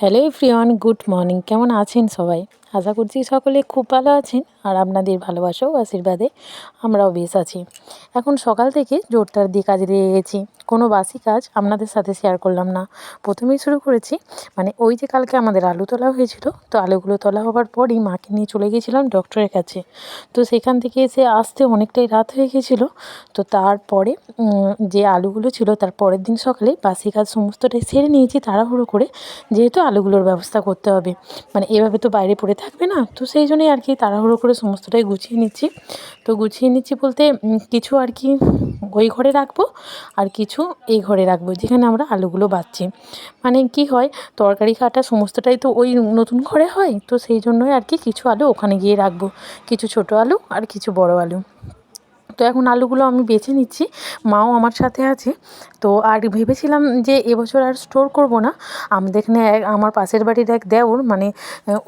Hello ফ্রিওয়ান good morning কেমন আছেন সবাই? আশা করছি সকলে খুব ভালো আছেন আর আপনাদের ভালোবাসা ও আশীর্বাদে আমরাও বেশ আছি। এখন সকাল থেকে জোরদার দিয়ে কাজে লেগে গেছি। কোনো বাসি কাজ আপনাদের সাথে শেয়ার করলাম না। প্রথমেই শুরু করেছি মানে ওই যে কালকে আমাদের আলু তোলা হয়েছিল, তো আলুগুলো তোলা হওয়ার পরই মাকে নিয়ে চলে গিয়েছিলাম ডক্টরের কাছে। তো সেখান থেকে এসে আসতে অনেকটাই রাত হয়ে গেছিল তো তারপরে যে আলুগুলো ছিল তার পরের দিন সকালে বাসি কাজ সমস্তটাই সেরে নিয়েছি তাড়াহুড়ো করে, যেহেতু আলুগুলোর ব্যবস্থা করতে হবে। মানে এভাবে তো বাইরে পড়ে থাকবে না, তো সেই জন্যই আর কি তাড়াহুড়ো করে সমস্তটাই গুছিয়ে নিচ্ছি। তো গুছিয়ে নিচ্ছি বলতে কিছু আর কি ওই ঘরে রাখব আর কিছু এই ঘরে রাখব, যেখানে আমরা আলুগুলো বাচ্ছি। মানে কি হয়, তরকারি কাটা সমস্তটাই তো ওই নতুন ঘরে হয়, তো সেই জন্যই আর কি কিছু আলু ওখানে গিয়ে রাখব। কিছু ছোট আলু আর কিছু বড় আলু। তো এখন আলুগুলো আমি বেছে নিচ্ছি, মাও আমার সাথে আছে। তো আর ভেবেছিলাম যে এবছর আর স্টোর করব না। আমাদের এখানে আমার পাশের বাড়ির এক দেওর মানে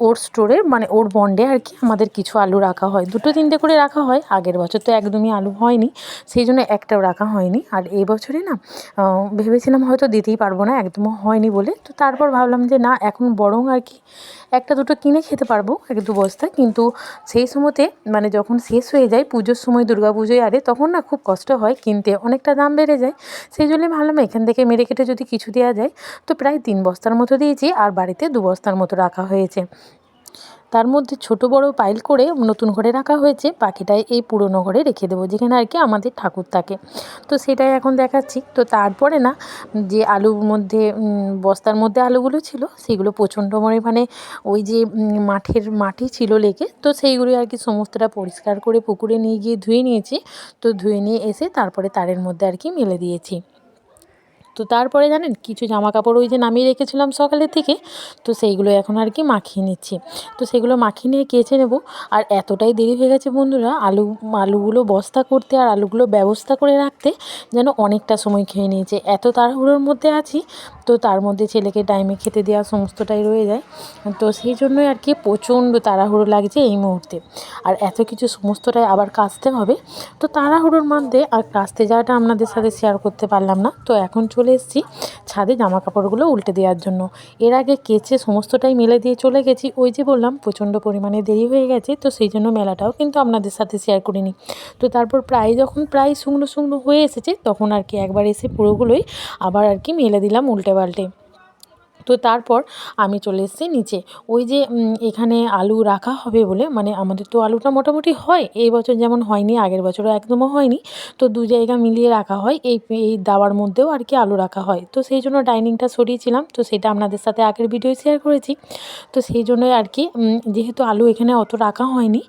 ওর স্টোরে মানে ওর বন্ডে আর কি আমাদের কিছু আলু রাখা হয়। দুটো তিনটে করে রাখা হয়, আগের বছর তো একদমই আলু হয়নি, সেই জন্য একটাও রাখা হয়নি। আর এই বছরে না ভেবেছিলাম হয়তো দিতেই পারব না, একদমও হয়নি বলে। তো তারপর ভাবলাম যে না, এখন বরং আর কি একটা দুটো কিনে খেতে পারব, এক দু বস্তা। কিন্তু সেই সময়তে মানে যখন শেষ হয়ে যায়, পুজোর সময় দুর্গা আরে তখন না খুব কষ্ট হয় কিনতে, অনেকটা দাম বেড়ে যায়। সেই জন্যই ভাবলাম এখান থেকে মেরে কেটে যদি কিছু দেওয়া যায়, তো প্রায় তিন বস্তার মতো দিয়েছি আর বাড়িতে দু বস্তার মতো রাখা হয়েছে। তার মধ্যে ছোট বড় পাইল করে নতুন ঘরে রাখা হয়েছে, বাকিটাই এই পুরনো ঘরে রেখে দেবো, যেখানে আর কি আমাদের ঠাকুর থাকে। তো সেটাই এখন দেখাচ্ছি। তো তারপরে না, যে আলুর মধ্যে বস্তার মধ্যে আলুগুলো ছিল, সেগুলো প্রচণ্ড পরিমাণে ওই যে মাঠের মাটি ছিল লেগে তো সেইগুলো আর কি সমস্তটা পরিষ্কার করে পুকুরে নিয়ে গিয়ে ধুয়ে নিয়েছি। তো ধুয়ে নিয়ে এসে তারপরে তারের মধ্যে আর কি মেলে দিয়েছি। তো তারপরে জানেন, কিছু জামা কাপড় ওই যে নামিয়ে রেখেছিলাম সকালের থেকে, তো সেইগুলো এখন আর কি মাখিয়ে নিচ্ছি। তো সেগুলো মাখিয়ে নিয়ে কেচে নেব। আর এতটাই দেরি হয়ে গেছে বন্ধুরা, আলু, আলুগুলো বস্তা করতে আর আলুগুলো ব্যবস্থা করে রাখতে যেন অনেকটা সময় খেয়ে নিয়েছে। এত তাড়াহুড়োর মধ্যে আছি, তো তার মধ্যে ছেলেকে টাইমে খেতে দেওয়া সমস্তটাই রয়ে যায়। তো সেই জন্যই আর কি প্রচণ্ড তাড়াহুড়ো লাগছে এই মুহূর্তে। আর এত কিছু সমস্তটাই আবার কাচতে হবে। তো তাড়াহুড়োর মধ্যে আর কাচতে যাওয়াটা আপনাদের সাথে শেয়ার করতে পারলাম না। তো এখন চলে এসেছি ছাদে জামা কাপড়গুলো উল্টে দেওয়ার জন্য। এর আগে কেচে সমস্তটাই মেলে দিয়ে চলে গেছি। ওই যে বললাম, প্রচণ্ড পরিমাণে দেরি হয়ে গেছে, তো সেই জন্য মেলাটাও কিন্তু আপনাদের সাথে শেয়ার করিনি। তো তারপর প্রায় যখন প্রায় শুকনো শুকনো হয়ে এসেছে, তখন আর কি একবার এসে পুরোগুলোই আবার আর কি মেলে দিলাম উল্টে পাল্টে তো তারপর আমি চলে এসেছি নিচে। ওই যে এখানে আলু রাখা হবে বলে মানে আমাদের তো আলুটা মোটামুটি হয়, এই বছর যেমন হয়নি, আগের বছরও একদমও হয়নি, তো দু জায়গা মিলিয়ে রাখা হয়, এই এই দাওয়ার মধ্যেও আর কি আলু রাখা হয়। তো সেই জন্য ডাইনিংটা সরিয়েছিলাম, তো সেটা আপনাদের সাথে আগের ভিডিও শেয়ার করেছি। তো সেই জন্যই আর কি যেহেতু আলু এখানে অত রাখা হয়নি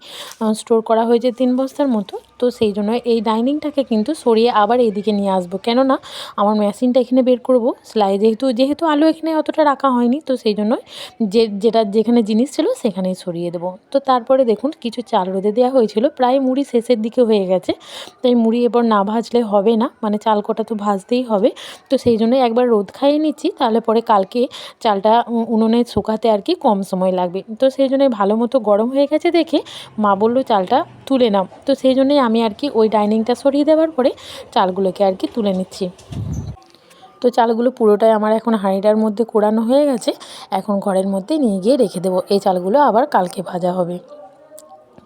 স্টোর করা হয়েছে তিন বস্তার মতো তো সেই জন্য এই ডাইনিংটাকে কিন্তু সরিয়ে আবার এইদিকে নিয়ে আসব। কেননা আমার মেশিনটা এখানে বের করব। সেলাই যেহেতু যেহেতু আলু এখানে অতটা রাখা হয়নি, তো সেই জন্যই যে, যেটা, যেখানে জিনিস ছিল সেখানেই সরিয়ে দেবো। তো তারপরে দেখুন কিছু চাল রোদে দেওয়া হয়েছিল। প্রায় মুড়ি শেষের দিকে হয়ে গেছে। তাই মুড়ি এবার না ভাজলে হবে না। মানে চাল কটা তো ভাজতেই হবে। তো সেই জন্যই একবার রোদ খাইয়ে নিচ্ছি। তাহলে পরে কালকে চালটা উনুনে শুকাতে আর কি কম সময় লাগবে। তো সেই জন্যই ভালো মতো গরম হয়ে গেছে দেখে মা বলল, চালটা তুলে নাও। তো সেই জন্যই আমি আর কি ওই ডাইনিংটা সরিয়ে দেওয়ার পরে চালগুলোকে আর কি তুলে নিচ্ছি। তো চালগুলো পুরোটাই আমার এখন হাঁড়িটার মধ্যে কোড়ানো হয়ে গেছে। এখন ঘরের মধ্যে নিয়ে গিয়ে রেখে দেবো। এই চালগুলো আবার কালকে ভাজা হবে।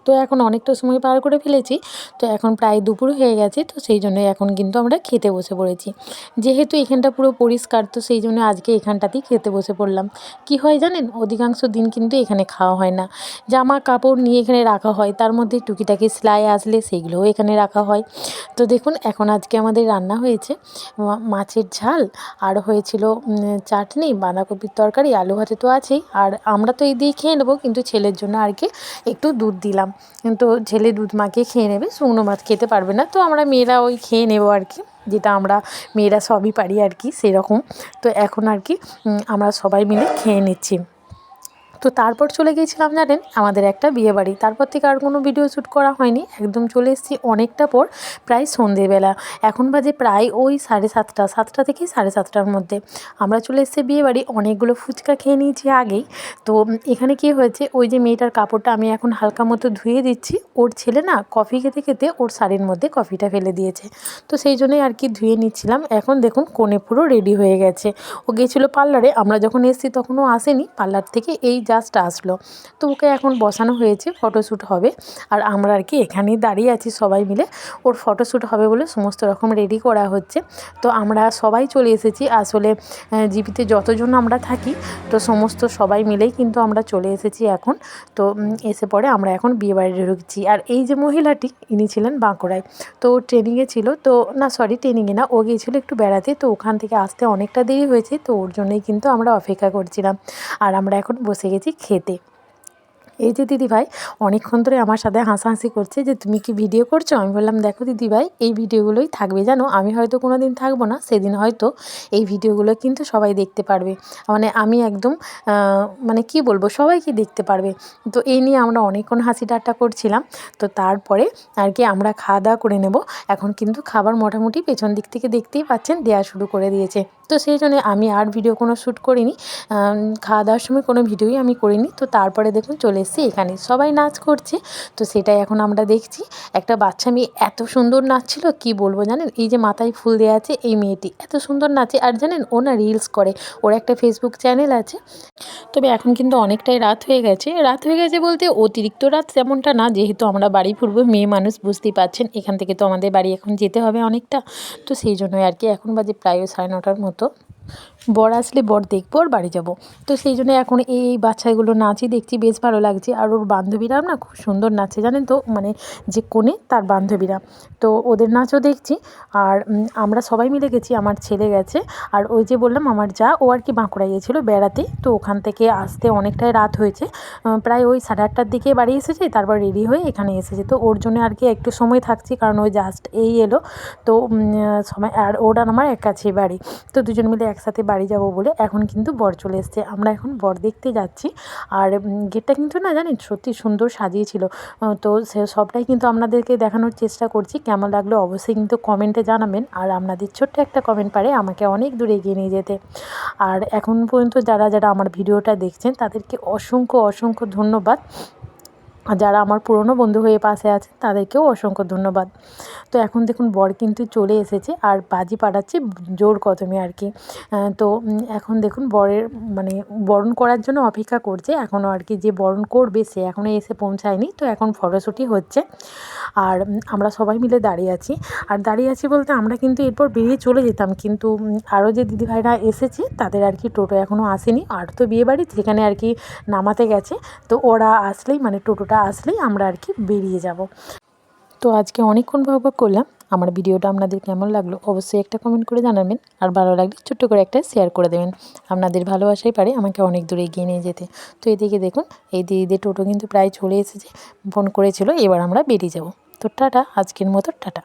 তো এখন অনেকটা সময় পার করে ফেলেছি। তো এখন প্রায় দুপুর হয়ে গেছে, তো সেই জন্য এখন কিন্তু আমরা খেতে বসে পড়েছি। যেহেতু এখানটা পুরো পরিষ্কার, তো সেই জন্য আজকে এখানটাতেই খেতে বসে পড়লাম। কি হয় জানেন? অধিকাংশ দিন কিন্তু এখানে খাওয়া হয় না। জামা কাপড় নিয়ে এখানে রাখা হয়, তার মধ্যে টুকিটাকি সেলাই আসলে সেইগুলোও এখানে রাখা হয়। তো দেখুন, এখন আজকে আমাদের রান্না হয়েছে মাছের ঝাল, আর হয়েছিল চাটনি, বাঁধাকপির তরকারি, আলু ভাতে তো আছেই। আর আমরা তো এই দিয়ে খেয়ে নেব, কিন্তু ছেলের জন্য আর কি একটু দুধ দিলাম। তো ছেলে দুধ মাকে খেয়ে নেবে, শুকনো ভাত খেতে পারবে না। তো আমরা মেয়েরা ওই খেয়ে নেব আর কি, যেটা আমরা মেয়েরা সবই পারি আর কি, সেরকম। তো এখন আর কি আমরা সবাই মিলে খেয়ে নিচ্ছি। তো তারপর চলে গিয়েছিলাম জানেন, আমাদের একটা বিয়ে বাড়ি। তারপর থেকে আর কোনো ভিডিও শ্যুট করা হয়নি। একদম চলে এসেছি অনেকটা পর, প্রায় সন্ধেবেলা। এখন বাজে প্রায় ওই সাড়ে সাতটা সাতটা থেকে সাড়ে সাতটার মধ্যে। আমরা চলে এসেছি বিয়ে বাড়ি, অনেকগুলো ফুচকা খেয়ে নিয়েছি আগেই। তো এখানে কি হয়েছে, ওই যে মেয়েটার কাপড়টা আমি এখন হালকা মতো ধুয়ে দিচ্ছি। ওর ছেলে না কফি খেতে খেতে ওর শাড়ির মধ্যে কফিটা ফেলে দিয়েছে। তো সেই জন্যই আর কি ধুয়ে নিচ্ছিলাম। এখন দেখুন কোণে পুরো রেডি হয়ে গেছে। ও গিয়েছিল পার্লারে, আমরা যখন এসেছি তখন ও আসেনি। পার্লার থেকে এই জাস্ট আসলো। তো ওকে এখন বসানো হয়েছে ফটোশ্যুট হবে। আর আমরা আর কি এখানেই দাঁড়িয়ে আছি সবাই মিলে। ওর ফটোশ্যুট হবে বলে সমস্ত রকম রেডি করা হচ্ছে। তো আমরা সবাই চলে এসেছি। আসলে জিপিতে যতজন আমরা থাকি, তো সমস্ত সবাই মিলেই কিন্তু আমরা চলে এসেছি এখন। তো এসে পরে আমরা এখন বিয়েবাড়িতে ঢুকছি। আর এই যে মহিলাটি, ইনি ছিলেন বাঁকুড়ায়। তো ট্রেনিংয়ে ছিল। তো, না সরি ট্রেনিংয়ে না, ও গিয়েছিল একটু বেড়াতে। তো ওখান থেকে আসতে অনেকটা দেরি হয়েছে। তো ওর জন্যই কিন্তু আমরা অপেক্ষা করছিলাম। আর আমরা এখন বসে খেতে। এই যে দিদিভাই অনেকক্ষণ ধরে আমার সাথে হাসাহাসি করছে যে তুমি কি ভিডিও করছ? আমি বললাম, দেখো দিদিভাই এই ভিডিওগুলোই থাকবে জানো? আমি হয়তো কোনো দিন থাকব না, সেদিন হয়তো এই ভিডিওগুলো কিন্তু সবাই দেখতে পারবে। মানে আমি একদম মানে কি বলব, সবাইকে দেখতে পারবে। তো এই নিয়ে আমরা অনেকক্ষণ হাসি ঠাট্টা করছিলাম। তো তারপরে আর কি আমরা খাওয়া দাওয়া করে নেব। এখন কিন্তু খাবার মোটামুটি পেছন দিক থেকে দেখতেই পাচ্ছেন দেওয়া শুরু করে দিয়েছে। তো সেই জন্য আমি আর ভিডিও কোনো শ্যুট করিনি। খাওয়া দাওয়ার সময় কোনো ভিডিওই আমি করিনি। তো তারপরে দেখুন চলে এসেছি এখানে সবাই নাচ করছে। তো সেটাই এখন আমরা দেখছি। একটা বাচ্চা মেয়ে এত সুন্দর নাচছিল, কি বলব জানেন? এই যে মাথায় ফুল দেওয়া আছে, এই মেয়েটি এত সুন্দর নাচে। আর জানেন, ও না রিলস করে, ওর একটা ফেসবুক চ্যানেল আছে। তবে এখন কিন্তু অনেকটাই রাত হয়ে গেছে। রাত হয়ে গেছে বলতে অতিরিক্ত রাত তেমনটা না, যেহেতু আমরা বাড়ি ফিরবো, মেয়ে মানুষ বুঝতেই পারছেন, এখান থেকে তো আমাদের বাড়ি এখন যেতে হবে অনেকটা। তো সেই জন্যই আর কি, এখন বাজে প্রায় সাড়ে নটার মতো। বর আসলে বর দেখব আর বাড়ি যাব। তো সেই জন্য এখন এই এই বাচ্চাগুলো নাচই দেখছি বেশ ভালো লাগছে। আর ওর বান্ধবীরাও না খুব সুন্দর নাচে, জানেন তো? মানে যে কোণে তার বান্ধবীরা। তো ওদের নাচও দেখছি। আর আমরা সবাই মিলে গেছি, আমার ছেলে গেছে। আর ওই যে বললাম, আমার যা, ও আর কি বাঁকুড়া গিয়েছিল বেড়াতে। তো ওখান থেকে আসতে অনেকটাই রাত হয়েছে। প্রায় ওই সাড়ে আটটার দিকে বাড়ি এসেছে, তারপর রেডি হয়ে এখানে এসেছে। তো ওর জন্য আর কি একটু সময় থাকছি, কারণ ওই জাস্ট এই এলো। তো সময় আর ওরা আমার এক কাছে বাড়ি। তো দুজন মিলে একসাথে বাড়ি যাব বলে এখন কিন্তু বর চলে এসছে। আমরা এখন বর দেখতে যাচ্ছি। আর গেটটা কিন্তু না জানেন সত্যি সুন্দর সাজিয়েছিল। তো সে সবটাই কিন্তু আপনাদেরকে দেখানোর চেষ্টা করছি। কেমন লাগল অবশ্যই কিন্তু কমেন্টে জানাবেন। আর আপনাদের ছোট্ট একটা কমেন্ট পারে আমাকে অনেক দূরে এগিয়ে নিয়ে যেতে। আর এখন পর্যন্ত যারা যারা আমার ভিডিওটা দেখছেন তাদেরকে অসংখ্য অসংখ্য ধন্যবাদ। যারা আমার পুরনো বন্ধু হয়ে পাশে আছে তাদেরকেও অসংখ্য ধন্যবাদ। তো এখন দেখুন, বর কিন্তু চলে এসেছে আর বাজি পাঠাচ্ছে জোর কদমে আর কি। তো এখন দেখুন, বরের মানে বরণ করার জন্য অপেক্ষা করছে। এখনও আর কি যে বরণ করবে, সে এখনও এসে পৌঁছায়নি। তো এখন ফটোশ্যুটই হচ্ছে। আর আমরা সবাই মিলে দাঁড়িয়ে আছি। আর দাঁড়িয়ে আছি বলতে আমরা কিন্তু এরপর বেরিয়ে চলে যেতাম। কিন্তু আরও যে দিদিভাইরা এসেছে, তাদের আর কি টোটো এখনও আসেনি। আর তো বিয়েবাড়ি, সেখানে আর কি নামাতে গেছে। তো ওরা আসলেই মানে টোটোটা আসলেই আমরা আর কি বেরিয়ে যাব। তো আজকে অনেকক্ষণ ভাগ করলাম। আমার ভিডিওটা আপনাদের কেমন লাগল অবশ্যই একটা কমেন্ট করে জানাবেন। আর ভালো লাগলে ছোট্ট করে একটা শেয়ার করে দেবেন। আপনাদের ভালোবাসাই পারে আমাকে অনেক দূরে এগিয়ে নিয়ে যেতে। তো এদিকে দেখুন, এই দিদিদের টোটো কিন্তু প্রায় চলে এসেছে। ফোন করেছিল, এবার আমরা বেরিয়ে যাব। তো টাটা, আজকের মতো টাটা।